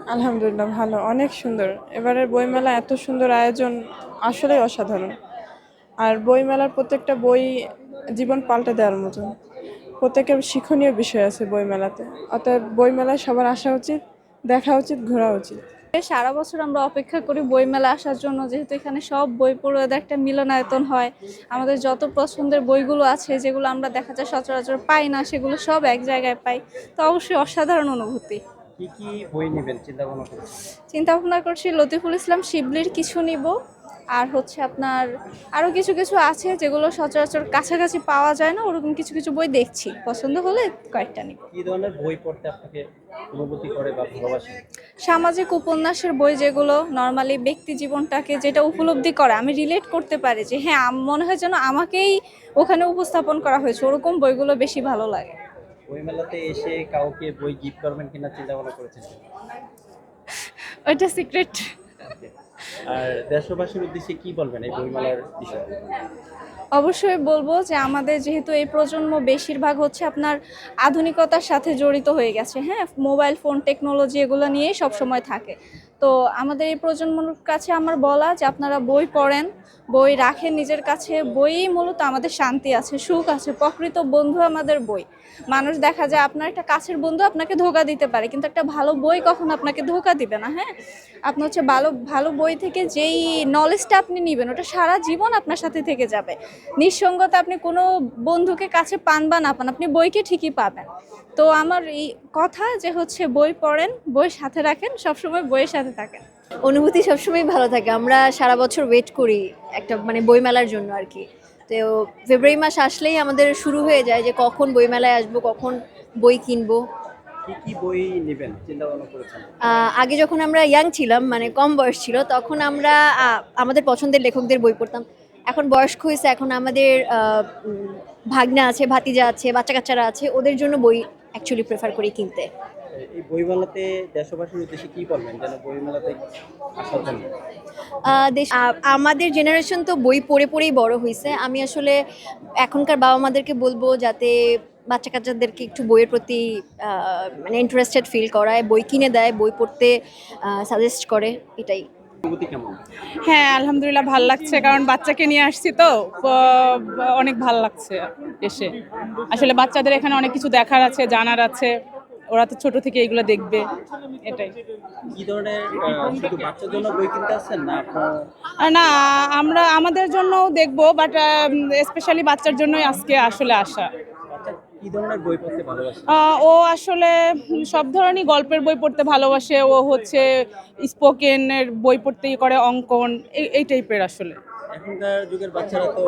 আলহামদুলিল্লাহ, ভালো। অনেক সুন্দর। এবারের বইমেলা এত সুন্দর আয়োজন আসলেই অসাধারণ। আর বইমেলার প্রত্যেকটা বই জীবন পাল্টে দেওয়ার মতন। প্রত্যেকের শিক্ষণীয় বিষয় আছে বইমেলাতে। অতএব বইমেলায় সবার আসা উচিত, দেখা উচিত, ঘোরা উচিত। সারা বছর আমরা অপেক্ষা করি বইমেলা আসার জন্য। যেহেতু এখানে সব বই পড়ুয়াদের একটা মিলনায়তন হয়। আমাদের যত পছন্দের বইগুলো আছে, যেগুলো আমরা দেখা যায় সচরাচর পাই না, সেগুলো সব এক জায়গায় পাই। তো অবশ্যই অসাধারণ অনুভূতি। কি কি বই নেবেন চিন্তা ভাবনা করেছেন? চিন্তা ভাবনা করছি লতিফুল ইসলাম শিবলির কিছু নিব আর হচ্ছে আপনার আরও কিছু কিছু আছে যেগুলো সচরাচর কাছাকাছি পাওয়া যায় না ওরকম কিছু কিছু বই দেখছি। পছন্দ হলে কয়েকটা নিব। কি ধরনের বই পড়তে আপনাকে অনুভূতি করে বা ভালোবাসেন সামাজিক উপন্যাসের বই যেগুলো নর্মালি ব্যক্তি জীবনটাকে যেটা উপলব্ধি করে আমি রিলেট করতে পারি যে হ্যাঁ মনে হয় যেন আমাকেই ওখানে উপস্থাপন করা হয়েছে ওরকম বইগুলো বেশি ভালো লাগে। বই মেলাতে এসে কাউকে বই গিফট করবেন কিনা চিন্তা ভাবনা করেছেন ওইটা সিক্রেট আর দেশবাসীর উদ্দেশ্যে কি বলবেন এই বই মেলার বিষয়ে? অবশ্যই বলব যে আমাদের যেহেতু এই প্রজন্ম বেশিরভাগ হচ্ছে আপনার আধুনিকতার সাথে জড়িত হয়ে গেছে হ্যাঁ? মোবাইল ফোন টেকনোলজি এগুলো নিয়েই সবসময় থাকে। তো আমাদের এই প্রজন্মর কাছে আমার বলা যে আপনারা বই পড়েন, বই রাখেন নিজের কাছে, বইই মূলত আমাদের শান্তি আছে, সুখ আছে, প্রকৃত বন্ধু আমাদের বই। মানুষ দেখা যায় আপনার একটা কাছের বন্ধু আপনাকে ধোকা দিতে পারে, কিন্তু একটা ভালো বই কখনো আপনাকে ধোকা দিবে না হ্যাঁ? আপনি হচ্ছে ভালো ভালো বই থেকে যেই নলেজটা আপনি নেবেন, ওটা সারা জীবন আপনার সাথে থেকে যাবে। নিঃসঙ্গতা আপনি কোনো বন্ধুকে কাছে পান বা না পান, আপনি বইকে ঠিকই পাবেন। তো আমার এই কথা যে হচ্ছে বই পড়েন, বই সাথে রাখেন, সবসময় বইয়ের সাথে থাকেন? অনুভূতি সবসময় ভালো থাকে। আমরা সারা বছর ওয়েট করি একটা মানে বইমেলার জন্য আর কি। তো ফেব্রুয়ারি মাস আসলেই আমাদের শুরু হয়ে যায় যে কখন বইমেলায় আসব কখন বই কিনবো। কি কি বই নেবেন? চিন্তা ভাবনা করেছেন? আহ, আগে যখন আমরা ইয়াং ছিলাম মানে কম বয়স ছিল তখন আমরা আমাদের পছন্দের লেখকদের বই পড়তাম। এখন বয়স্ক হয়েছে এখন আমাদের ভাগ্না আছে ভাতিজা আছে বাচ্চা কাচ্চারা আছে ওদের জন্য বই অ্যাকচুয়ালি প্রেফার করি কিনতে। এই বই মেলাতে দেশবাসীর উদ্দেশ্যে কি বলবেন? যেন বই মেলাতে আসার জন্য। দেশ আমাদের জেনারেশন তো বই পড়ে পড়েই বড় হয়েছে আমি আসলে এখনকার বাবা মাদেরকে বলব যাতে বাচ্চা কাচ্চাদেরকে একটু বইয়ের প্রতি মানে ইন্টারেস্টেড ফিল করায় বই কিনে দেয় বই পড়তে সাজেস্ট করে এটাই। হ্যাঁ আলহামদুলিল্লাহ ভালো লাগছে কারণ বাচ্চাকে নিয়ে আসছি তো অনেক ভালো লাগছে এসে। আসলে বাচ্চাদের এখানে অনেক কিছু দেখার আছে জানার আছে। ওরা তো ছোট থেকে এগুলো দেখবে এটাই। কি ধরনের শুধু বাচ্চার জন্য বই কিনতে আসছেন না আমরা আমাদের জন্যও দেখব বাট স্পেশালি বাচ্চার জন্যই আজকে আসলে আসা। ও আসলে সব ধরনের গল্পের বই পড়তে ভালোবাসে। ও হচ্ছে স্পোকেনের বই পড়তে ইয়ে করে অঙ্কন এই টাইপের আসলে। এখনকার যুগের বাচ্চারা তো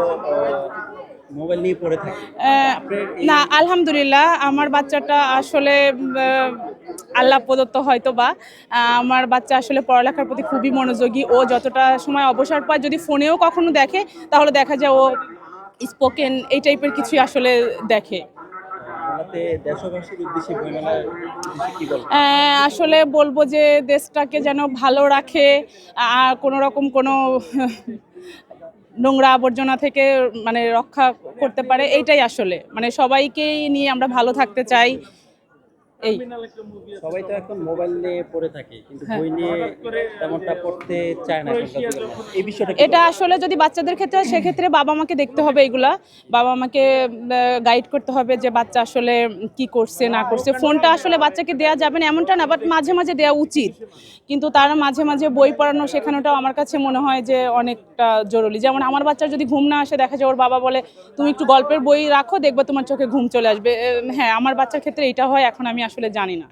মোবাইল নিয়ে পড়ে থাকে। না আলহামদুলিল্লাহ আমার বাচ্চাটা আসলে আল্লাহ প্রদত্ত হয়তো বা আমার বাচ্চা আসলে পড়ালেখার প্রতি খুবই মনোযোগী। ও যতটা সময় অবসর পায় যদি ফোনেও কখনো দেখে তাহলে দেখা যায় ও স্পোকেন এই টাইপের কিছুই আসলে দেখে। আসলে বলব যে দেশটাকে যেন ভালো রাখে আর কোনো রকম কোনো নোংরা আবর্জনা থেকে মানে রক্ষা করতে পারে, এইটাই আসলে। মানে সবাইকেই নিয়ে আমরা ভালো থাকতে চাই। এই সবাই তো এখন মোবাইল নিয়ে পড়ে থাকে কিন্তু হ্যাঁ। বই নিয়ে তেমনটা পড়তে চায় না। এই বিষয়টা এটা আসলে যদি বাচ্চাদের ক্ষেত্রে সেক্ষেত্রে বাবা মাকে দেখতে হবে এগুলা। বাবা মাকে গাইড করতে হবে যে বাচ্চা আসলে কি করছে না করছে। ফোনটা আসলে বাচ্চাকে দেওয়া যাবে না এমনটা না বাট মাঝে মাঝে দেওয়া উচিত। কিন্তু তার মাঝে মাঝে বই পড়ানো শেখানোটাও আমার কাছে মনে হয় যে অনেকটা জরুরি। যেমন আমার বাচ্চার যদি ঘুম না আসে দেখা যায় ওর বাবা বলে তুমি একটু গল্পের বই রাখো দেখবে তোমার চোখে ঘুম চলে আসবে। হ্যাঁ আমার বাচ্চার ক্ষেত্রে এটা হয় এখন আমি আসলে জানি না।